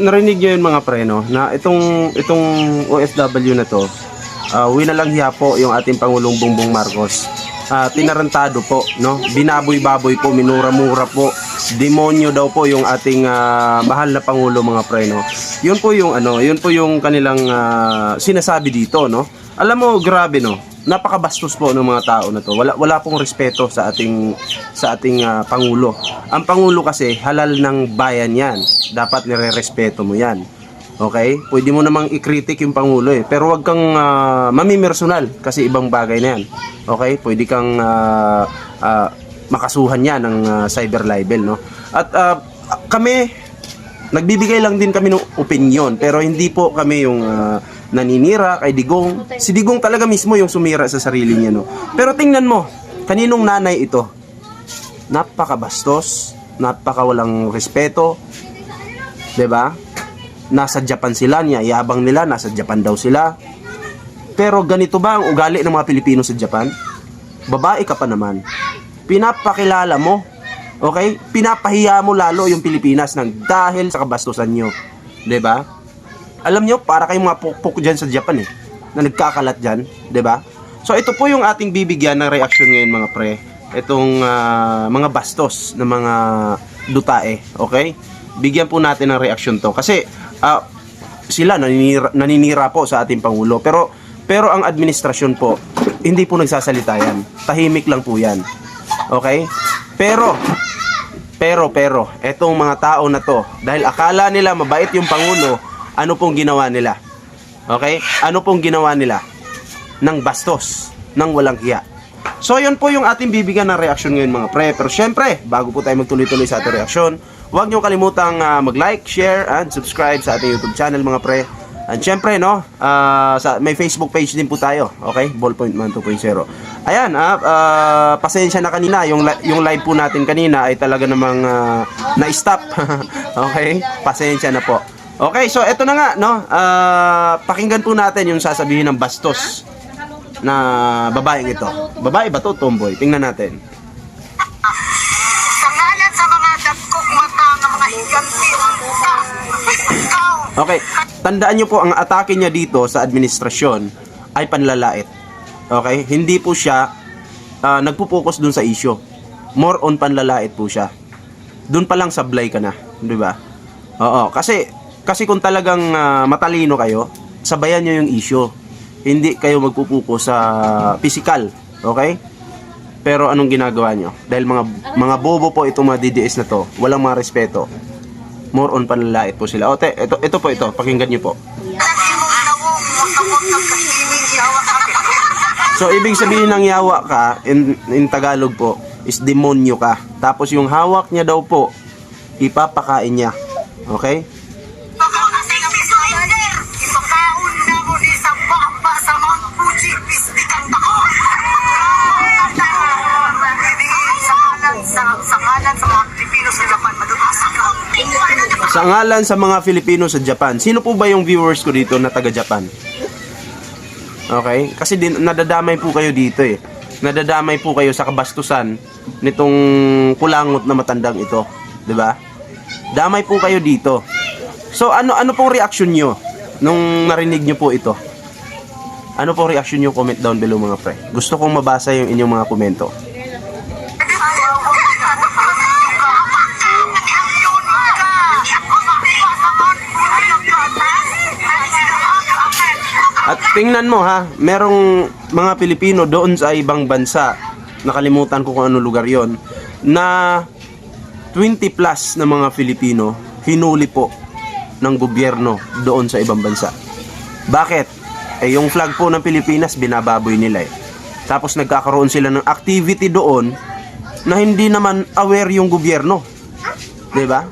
Narinig nyo yun mga pre, no? Na itong, itong OFW na to, uh, winalang hiya po yung ating Pangulong Bongbong Marcos. Ah, tinarantado po, no? Binaboy-baboy po, minura-mura po. Demonyo daw po yung ating ah, mahal na Pangulo mga pre, no? Yun po yung ano, yun po yung kanilang ah, sinasabi dito, no? Alam mo, grabe, no? Napakabastos po ng mga tao na to. Wala wala pong respeto sa ating sa ating ah, pangulo. Ang pangulo kasi halal ng bayan 'yan. Dapat nire-respeto mo 'yan. Okay? Pwede mo namang i-critic yung pangulo eh. Pero wag kang uh, mamimersonal kasi ibang bagay na 'yan. Okay? Pwede kang ah, ah, makasuhan 'yan ng ah, cyber libel, no? At ah, kami nagbibigay lang din kami ng opinion pero hindi po kami yung ah, naninira kay Digong. Si Digong talaga mismo yung sumira sa sarili niya no. Pero tingnan mo, kaninong nanay ito? Napakabastos, napakawalang respeto. 'Di ba? Nasa Japan sila niya, yabang nila nasa Japan daw sila. Pero ganito ba ang ugali ng mga Pilipino sa Japan? Babae ka pa naman. Pinapakilala mo Okay? Pinapahiya mo lalo yung Pilipinas ng dahil sa kabastusan nyo. 'Di ba? Alam nyo, para kayong mga pukpuk dyan sa Japan eh. Na nagkakalat dyan. ba? So ito po yung ating bibigyan ng reaction ngayon mga pre. Itong ah, mga bastos ng mga dutae. Okay? Bigyan po natin ng reaction to. Kasi ah, sila naninira, naninira po sa ating Pangulo. Pero, pero ang administrasyon po, hindi po nagsasalita yan. Tahimik lang po yan. Okay? Pero, pero, pero, etong mga tao na to, dahil akala nila mabait yung Pangulo, ano pong ginawa nila? Okay? Ano pong ginawa nila? Ng bastos, ng walang hiya. So, yun po yung ating bibigyan ng reaction ngayon mga pre. Pero syempre, bago po tayo magtuloy-tuloy sa ating reaction, huwag nyo kalimutang ah, mag-like, share, and subscribe sa ating YouTube channel mga pre. And syempre, no, ah, sa, may Facebook page din po tayo. Okay? Ballpoint Man 2.0. Ayan, ah, ah, pasensya na kanina. Yung, yung live po natin kanina ay talaga namang ah, na-stop. okay? Pasensya na po. Okay, so eto na nga, no? Ah, pakinggan po natin yung sasabihin ng bastos na babaeng ito. Babae ba to, tomboy? Tingnan natin. Sa ngalan sa mga dagkok mata ng mga higanti Okay, tandaan nyo po ang atake niya dito sa administrasyon ay panlalait. Okay, hindi po siya ah, nagpo-focus dun sa issue. More on panlalait po siya. Doon pa lang sablay ka na, 'di ba? Oo, kasi kasi kung talagang ah, matalino kayo, sabayan nyo yung issue. Hindi kayo magpupuko sa physical, okay? Pero anong ginagawa nyo? Dahil mga mga bobo po itong mga DDS na to, walang mga respeto. More on panlalait po sila. O, te, ito, ito po ito, pakinggan nyo po. So, ibig sabihin ng yawa ka, in, in Tagalog po, is demonyo ka. Tapos yung hawak niya daw po, ipapakain niya. Okay? Sa ngalan sa mga Filipino sa Japan, sino po ba yung viewers ko dito na taga-Japan? Okay? Kasi din, nadadamay po kayo dito eh. Nadadamay po kayo sa kabastusan nitong kulangot na matandang ito. ba? Damay po kayo dito. So ano ano pong reaction nyo nung narinig nyo po ito? Ano pong reaction nyo? Comment down below mga pre. Gusto kong mabasa yung inyong mga komento. Tingnan mo ha, merong mga Pilipino doon sa ibang bansa, nakalimutan ko kung ano lugar yon na 20 plus na mga Filipino hinuli po ng gobyerno doon sa ibang bansa. Bakit? Eh yung flag po ng Pilipinas binababoy nila eh. Tapos nagkakaroon sila ng activity doon na hindi naman aware yung gobyerno. 'Di ba?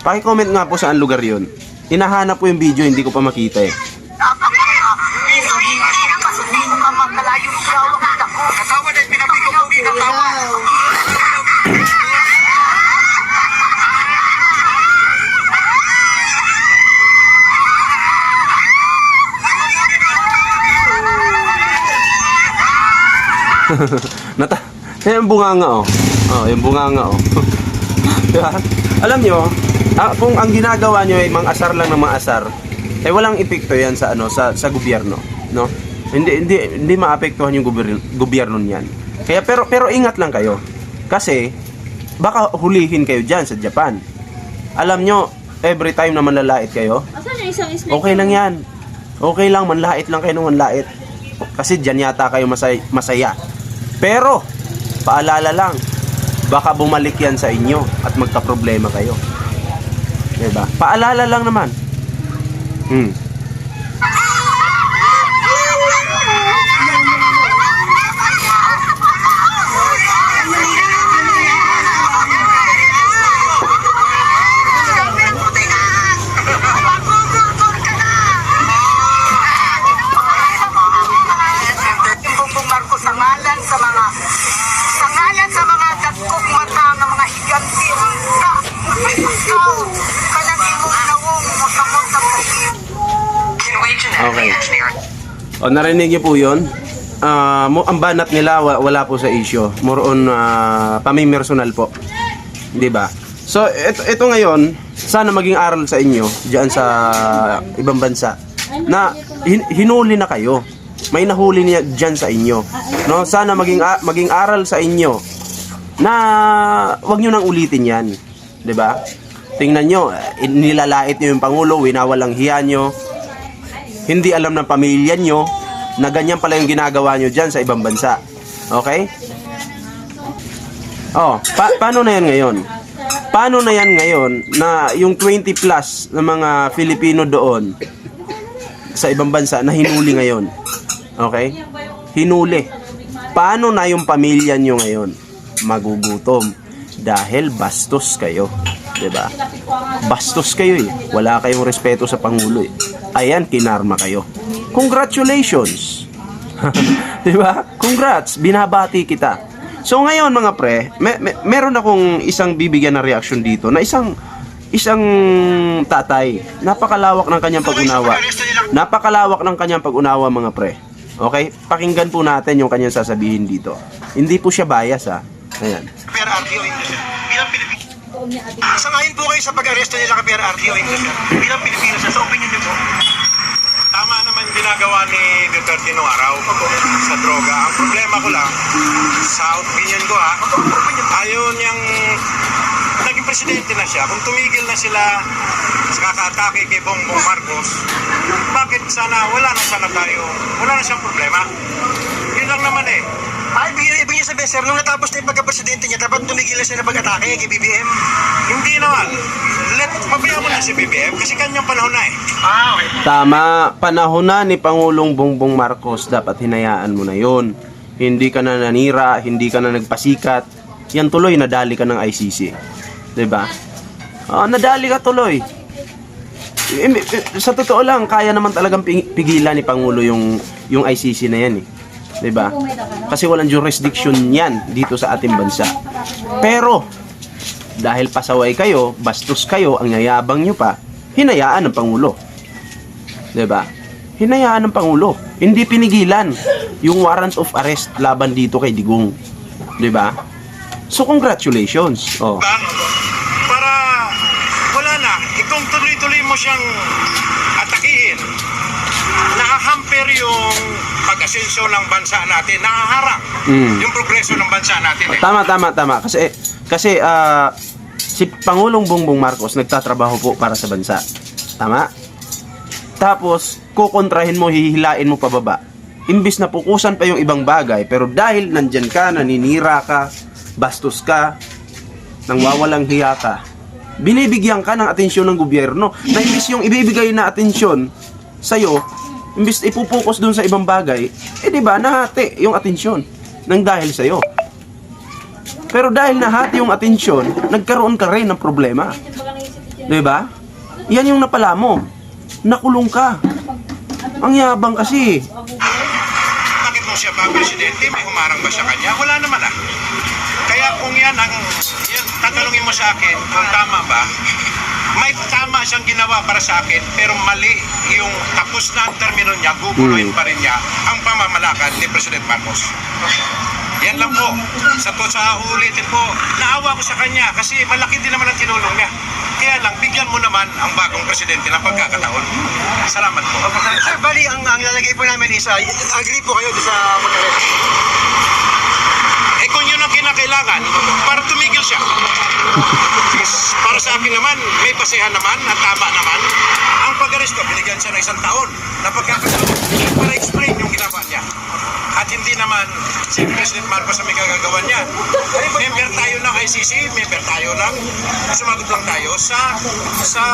Paki-comment nga po saan lugar 'yon. Hinahanap po yung video, hindi ko pa makita eh. Nata, yung bunganga oh. Oh, yung bunganga oh. diba? Alam nyo, Ah, kung ang ginagawa nyo ay mang-asar lang ng mang-asar, eh walang epekto yan sa ano sa sa gobyerno, no? Hindi hindi hindi maapektuhan yung gobyerno, gobyerno niyan. Kaya pero pero ingat lang kayo. Kasi baka hulihin kayo diyan sa Japan. Alam nyo, every time na manlalait kayo, okay lang yan. Okay lang, manlait lang kayo ng manlait. Kasi dyan yata kayo masay, masaya. Pero, paalala lang, baka bumalik yan sa inyo at magka-problema kayo. Diba? Paalala lang naman. Hmm. O, narinig niyo po yun? Ah, mo ang banat nila wa- wala po sa issue. More on uh, pamimersonal po. 'Di ba? So ito, ito ngayon, sana maging aral sa inyo diyan sa ibang bansa na hin- hinuli na kayo. May nahuli niya diyan sa inyo. No, sana maging maging aral sa inyo na wag niyo nang ulitin 'yan. 'Di ba? Tingnan nyo, eh, nilalait niyo yung pangulo, winawalang hiya nyo, hindi alam ng pamilya nyo na ganyan pala yung ginagawa nyo dyan sa ibang bansa. Okay? Oh, pa- paano na yan ngayon? Paano na yan ngayon na yung 20 plus na mga Filipino doon sa ibang bansa na hinuli ngayon? Okay? Hinuli. Paano na yung pamilya nyo ngayon? Magugutom. Dahil bastos kayo. 'Di ba? Bastos kayo eh. Wala kayong respeto sa Pangulo eh. Ayan, kinarma kayo. Congratulations! Di ba? Congrats! Binabati kita. So ngayon mga pre, me- me- meron akong isang bibigyan na reaction dito na isang isang tatay. Napakalawak ng kanyang pag-unawa. Napakalawak ng kanyang pag-unawa mga pre. Okay? Pakinggan po natin yung kanyang sasabihin dito. Hindi po siya bias ha. Ayan. PRRTO Industry. Bilang Pilipino. Sangayon po kayo sa pag-aresto nila kay PRRTO Industry. Bilang Pilipino sa opinion niyo po. Tama naman yung ginagawa ni Duterte noong araw sa droga. Ang problema ko lang, sa opinion ko ha, ayaw niyang naging presidente na siya. Kung tumigil na sila sa kakaatake kay Bongbong Marcos, bakit sana wala na sana tayo, wala na siyang problema. Lang naman eh. Ay, ibig, ibig niya sabihin, sir, nung natapos na yung pagka-presidente niya, dapat tumigil na siya na pag-atake kay BBM. Hindi naman. Let, pabayaan mo na si BBM kasi kanyang panahon na eh. Ah, okay. Tama, panahon na ni Pangulong Bongbong Marcos, dapat hinayaan mo na yon. Hindi ka na nanira, hindi ka na nagpasikat. Yan tuloy, nadali ka ng ICC. 'Di ba? Ah, nadali ka tuloy. Sa totoo lang, kaya naman talagang pigilan ni Pangulo yung yung ICC na yan eh. 'Di ba? Kasi walang jurisdiction yan dito sa ating bansa. Pero dahil pasaway kayo, bastos kayo, ang yayabang nyo pa, hinayaan ng Pangulo. 'Di ba? Hinayaan ng Pangulo. Hindi pinigilan yung warrant of arrest laban dito kay Digong. 'Di ba? So congratulations. Oh. Para wala na, kung tuloy-tuloy mo siyang nakahamper yung pag-asensyo ng bansa natin, nakaharang Mm. yung progreso ng bansa natin eh. Tama tama tama kasi kasi ah, si Pangulong Bongbong Marcos nagtatrabaho po para sa bansa. Tama? Tapos kukontrahin mo, hihilain mo pababa. Imbis na pukusan pa yung ibang bagay, pero dahil nandyan ka, naninira ka, bastos ka, nang wawalang hiya ka, binibigyan ka ng atensyon ng gobyerno na imbis yung ibibigay na atensyon sa'yo, imbis ipupokus dun sa ibang bagay, eh di ba, nahati yung atensyon nang dahil sa'yo. Pero dahil nahati yung atensyon, nagkaroon ka rin ng problema. Di ba? Yan yung napala mo. Nakulong ka. Ang yabang kasi. Bakit mo siya ba presidente? May humarang ba sa kanya? Wala naman ah. Kaya kung yan ang, yan, tatanungin mo sa akin kung tama ba, may tama siyang ginawa para sa akin, pero mali yung tapos na ang termino niya, guguluhin Hmm. pa rin niya ang pamamalakad ni President Marcos. Yan lang po. Sa to sa ulitin po, naawa ko sa kanya kasi malaki din naman ang tinulong niya. Kaya lang, bigyan mo naman ang bagong presidente ng pagkakataon. Salamat po. Sir, bali, ang, ang lalagay po namin is, uh, agree po kayo sa mag-arrest. Eh kung yun ang kinakailangan, para tumigil siya. Para sa akin naman, may basehan naman, at tama naman. Ang pag-aresto, binigyan siya ng isang taon na pagkakataon para explain yung ginawa niya. At hindi naman si President Marcos ang may kagagawa niya. Member tayo ng ICC, member tayo ng, sumagot lang tayo sa sa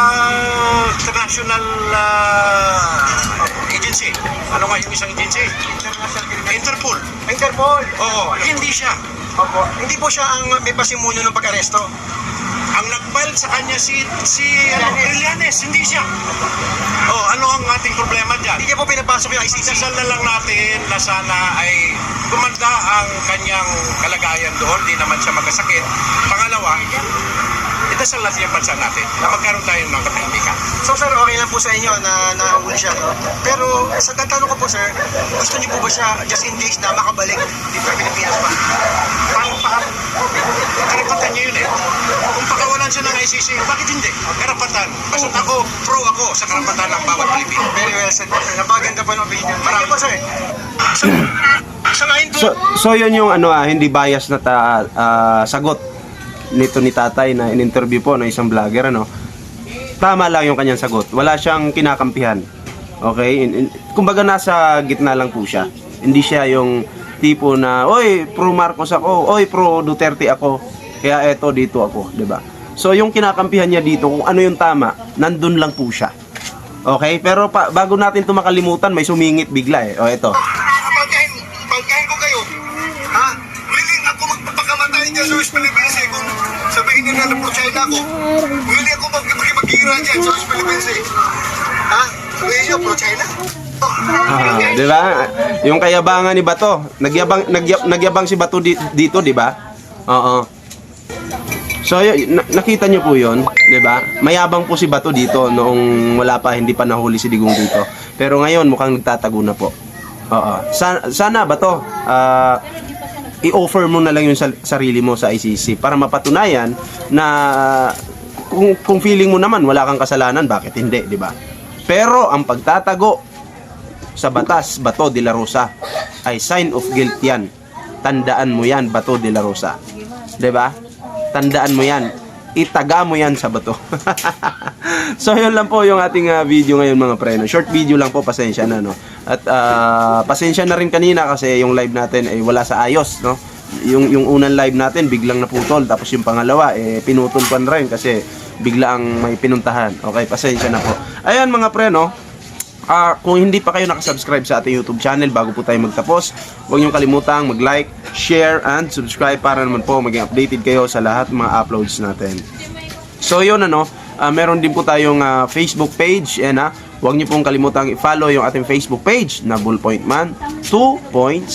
international ah, agency. Ano nga yung isang agency? Interpol. Interpol. Oo, hindi siya. Opo. Hindi po siya ang may pasimuno ng pag-aresto. Nag-file sa kanya si si ano, Trillanes, hindi siya. Oh, ano ang ating problema diyan? Hindi niya po pinapasok yung ICC. Isasal na lang natin na sana ay gumanda ang kanyang kalagayan doon, di naman siya magkasakit. Pangalawa, itasal natin yung bansa natin na magkaroon tayo ng katahimikan. So sir, okay lang po sa inyo na nahuli siya. No? Pero sa tatanong ko po sir, gusto niyo po ba siya just in case na makabalik dito sa Pilipinas pa? Pang pa, karapatan niya yun eh. Kung pakawalan siya ng ICC, bakit hindi? Karapatan. Basta ako, pro ako sa karapatan ng bawat Pilipino. Very well said po sir. Napaganda po ng opinion. Marami po sir. Po, So, so yun yung ano ah, hindi bias na ta, ah, sagot nito ni tatay na in-interview po ng isang vlogger ano. Tama lang yung kanyang sagot. Wala siyang kinakampihan. Okay? In, in- kumbaga nasa gitna lang po siya. Hindi siya yung tipo na, oy, pro Marcos ako, oy, pro Duterte ako. Kaya eto dito ako, 'di ba? So yung kinakampihan niya dito kung ano yung tama, nandun lang po siya. Okay? Pero pa, bago natin ito makalimutan, may sumingit bigla eh. O eto. pagkain, pagkain ko kayo. Ha? Willing ako magpapakamatay Philippines eh. Kung sabihin nila na pro-China ako. Willing ako magpakimagira dyan sa West Philippines eh. Ha? Sabihin nyo, pro-China? Ah, 'di ba? Yung kayabangan ni Bato, nagyabang nagyab, nagyabang si Bato di- dito, 'di ba? Oo. So, na- nakita niyo po 'yon, 'di ba? Mayabang po si Bato dito noong wala pa hindi pa nahuli si Digong dito. Pero ngayon mukhang nagtatago na po. Oo. Sana, sana Bato, ah i-offer mo na lang yung sarili mo sa ICC para mapatunayan na kung, kung feeling mo naman wala kang kasalanan, bakit hindi, 'di ba? Pero ang pagtatago sa batas, Bato de la Rosa, ay sign of guilt yan. Tandaan mo yan, Bato de la Rosa. 'Di ba? Tandaan mo yan. Itaga mo yan sa bato. so, yun lang po yung ating ah, video ngayon mga preno. Short video lang po, pasensya na, no? At ah, pasensya na rin kanina kasi yung live natin ay wala sa ayos, no? Yung, yung unang live natin, biglang naputol. Tapos yung pangalawa, eh, pinutol pa rin kasi bigla ang may pinuntahan. Okay, pasensya na po. Ayan mga preno, Ah, kung hindi pa kayo nakasubscribe sa ating YouTube channel bago po tayo magtapos, huwag niyong kalimutang mag-like, share, and subscribe para naman po maging updated kayo sa lahat ng mga uploads natin. So yun ano, ah, meron din po tayong ah, Facebook page and ah, huwag niyo pong kalimutang i-follow yung ating Facebook page na Bullpoint Man 2.0.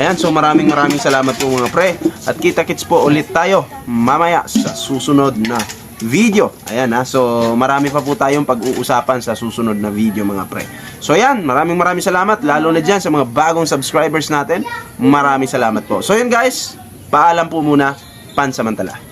Ayan, so maraming maraming salamat po mga pre at kita-kits po ulit tayo mamaya sa susunod na video. Ayan ha, so marami pa po tayong pag-uusapan sa susunod na video mga pre. So ayan, maraming maraming salamat lalo na dyan sa mga bagong subscribers natin. Maraming salamat po. So yun guys, paalam po muna, pansamantala.